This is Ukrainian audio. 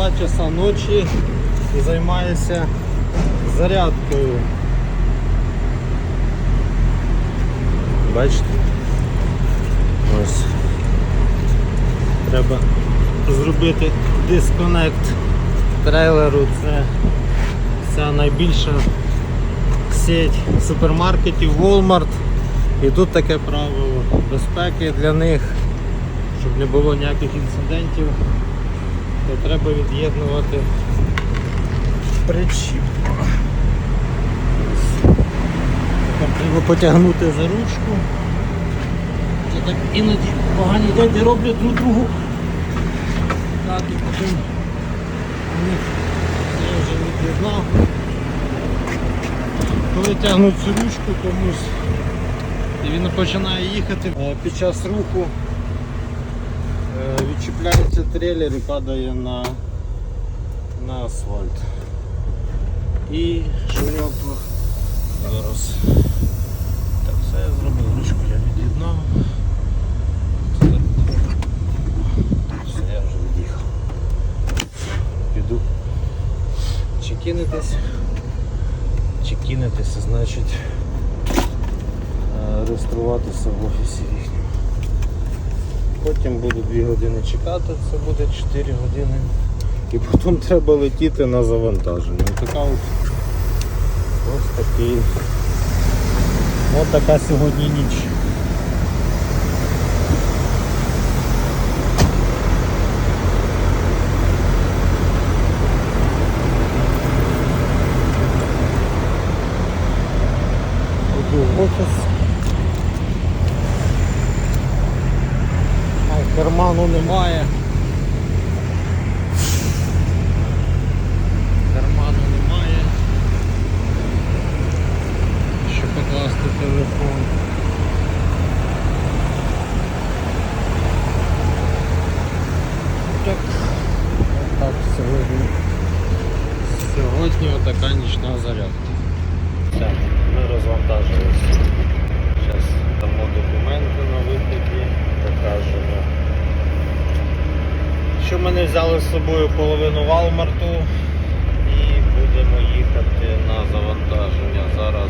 2 часа ночі і займаюся зарядкою. Бачите? Ось. Треба зробити дисконект трейлеру. Це ця найбільша сеть супермаркетів Walmart. І тут таке правило безпеки для них, щоб не було ніяких інцидентів, то треба від'єднувати причіп. Треба потягнути за ручку. Це так іноді погані дяді роблять друг другу. Так і потім я вже від'єднав. Коли тягнуть цю ручку комусь і він починає їхати е, під час руху, відчіпляється трейлер і падає на, на асфальт. І нього зараз. Так, все я зробив, ручку я від'єднав. Все, я вже від'їхав. Піду чекінитись. Чекінитися, значить е, реєструватися в офісі їхньому. Потім буду 2 години чекати, це буде 4 години. І потім треба летіти на завантаження. Така от ось такий. Ось така сьогодні ніч. Офіс. карману немає. Карману немає. Щоб покласти телефон. Так, так сьогодні. Сьогодні отака нічна зарядка. що ми не взяли з собою половину валмарту і будемо їхати на завантаження. Зараз